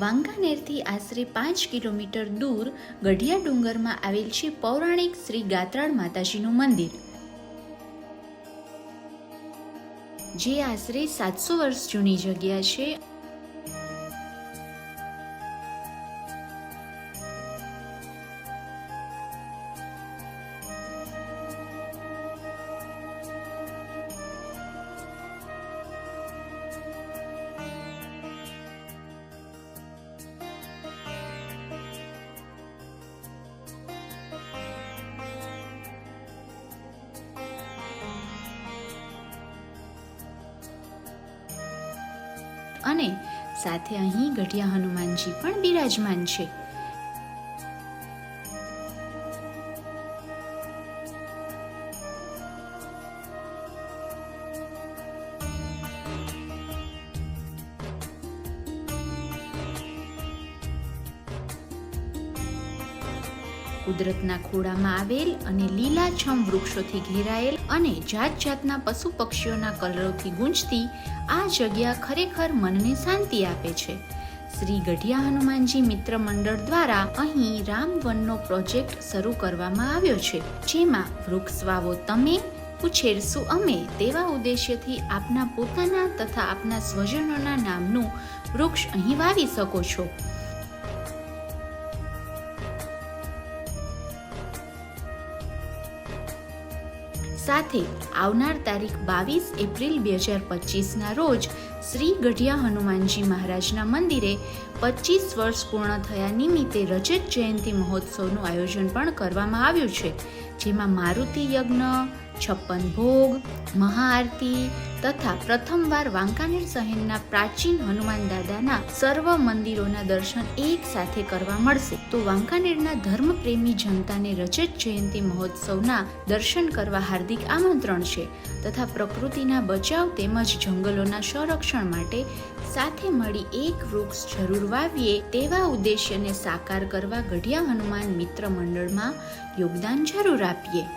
વાંકાનેરથી આશરે પાંચ કિલોમીટર દૂર ગઢિયા ડુંગરમાં આવેલ છે પૌરાણિક શ્રી ગાત્રાળ માતાજીનું મંદિર. જે આશરે સાતસો વર્ષ જૂની જગ્યા છે. અને સાથે અહીં ગઢિયા હનુમાનજી પણ બિરાજમાન છે. કુદરતના ખોળામાં આવેલ અને લીલાછમ વૃક્ષોથી ઘેરાયેલ અને જાત જાતના પશુ પક્ષીઓના કલરોથી ગુંજતી આ જગ્યા ખરેખર મનને શાંતિ આપે છે. શ્રી ગઢિયા હનુમાનજી મિત્ર મંડળ દ્વારા અહીં રામવનનો પ્રોજેક્ટ શરૂ કરવામાં આવ્યો છે, જેમાં વૃક્ષ વાવો તમે, ઉછેરશું અમે તેવા ઉદ્દેશ્યથી આપના પોતાના તથા આપના સ્વજનોના નામનું વૃક્ષ અહીં વાવી શકો છો. સાથે આવનાર તારીખ બાવીસ એપ્રિલ બે હજાર પચીસના રોજ શ્રી ગઢિયા હનુમાનજી મહારાજના મંદિરે પચીસ વર્ષ પૂર્ણ થયા નિમિત્તે રજત જયંતિ મહોત્સવનું આયોજન પણ કરવામાં આવ્યું છે. જેમાં મારુતિ યજ્ઞ, છપ્પન ભોગ, મહાઆરતી તથા પ્રથમવાર વાંકાનેર શહેરના પ્રાચીન હનુમાન દાદાના સર્વ મંદિરોના દર્શન એક સાથે કરવા મળશે. તો વાંકાનેરના ધર્મપ્રેમી જનતાને રજત જયંતિ મહોત્સવના દર્શન કરવા હાર્દિક આમંત્રણ છે તથા પ્રકૃતિના બચાવ તેમજ જંગલોના સંરક્ષણ માટે સાથે મળી એક વૃક્ષ જરૂર વાવીએ તેવા ઉદ્દેશ્યને સાકાર કરવા ગઢિયા હનુમાન મિત્ર મંડળમાં યોગદાન જરૂર આપીએ